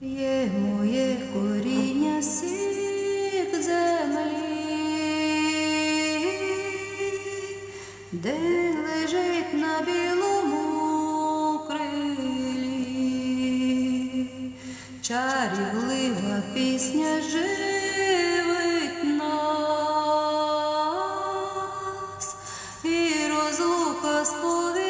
Є моє коріння сік землі, де лежить на білому крилі, чарівлива пісня живить нас, і розлука сповідає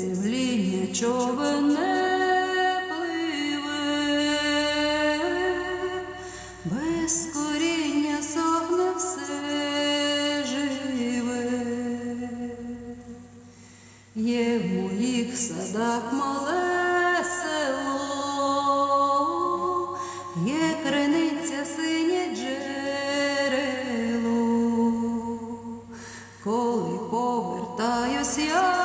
стремління човен не пливе, без коріння сохне все живе. Є в моїх садах мале село, є криниця синє джерело, коли повертаюсь я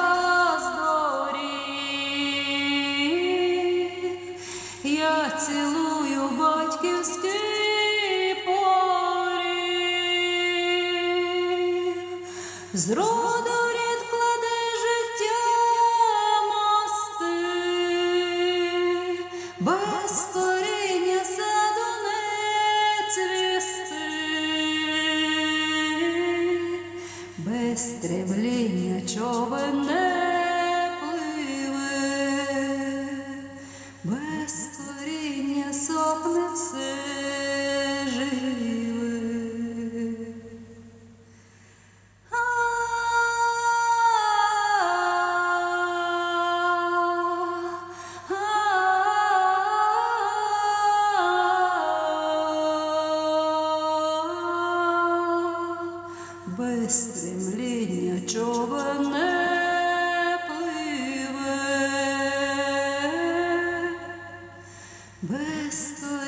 я цілую батьківський поріг. З роду рід життя мости, без коріння саду без стремління човен не Без стремління човен не пливе, без сохне